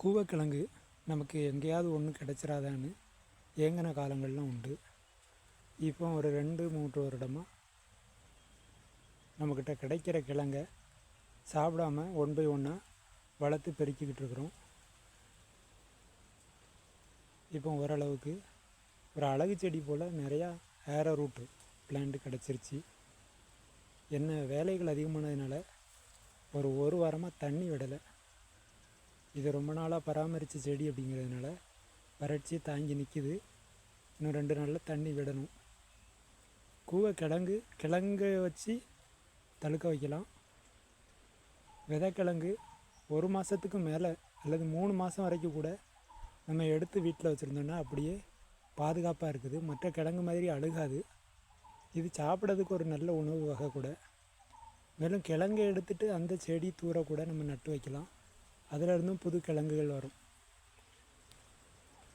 கூவக்கிழங்கு நமக்கு எங்கேயாவது ஒன்று கிடச்சிராதான்னு ஏங்கின காலங்கள்லாம் உண்டு. இப்போ ஒரு ரெண்டு மூன்று வருடமாக நம்மக்கிட்ட கிடைக்கிற கிழங்க சாப்பிடாம ஒன் பை ஒன்னாக வளர்த்து பெருக்கிக்கிட்டு இருக்கிறோம். இப்போ ஓரளவுக்கு ஒரு அழகு செடி போல் நிறையா ஏரோ ரூட்டு பிளான்ட் கிடச்சிருச்சு. என்ன வேலைகள் அதிகமானதுனால ஒரு ஒரு வாரமாக தண்ணி விடலை. இது ரொம்ப நாளாக பராமரித்த செடி அப்படிங்கிறதுனால வறட்சி தாங்கி நிற்கிது இன்னும் ரெண்டு நாளில் தண்ணி விடணும். கூவை கிழங்கு கிழங்கு வச்சு தழுக்க வைக்கலாம். விதைக்கிழங்கு ஒரு மாதத்துக்கு மேலே அல்லது மூணு மாதம் வரைக்கும் கூட நம்ம எடுத்து வீட்டில் வச்சுருந்தோன்னா அப்படியே பாதுகாப்பாக இருக்குது. மற்ற கிழங்கு மாதிரி அழுகாது. இது சாப்பிட்றதுக்கு ஒரு நல்ல உணவு வகை கூட. மேலும் கிழங்கை எடுத்துகிட்டு அந்த செடி தூர கூட நம்ம நட்டு வைக்கலாம். அதில் இருந்தும் புது கிழங்குகள் வரும்.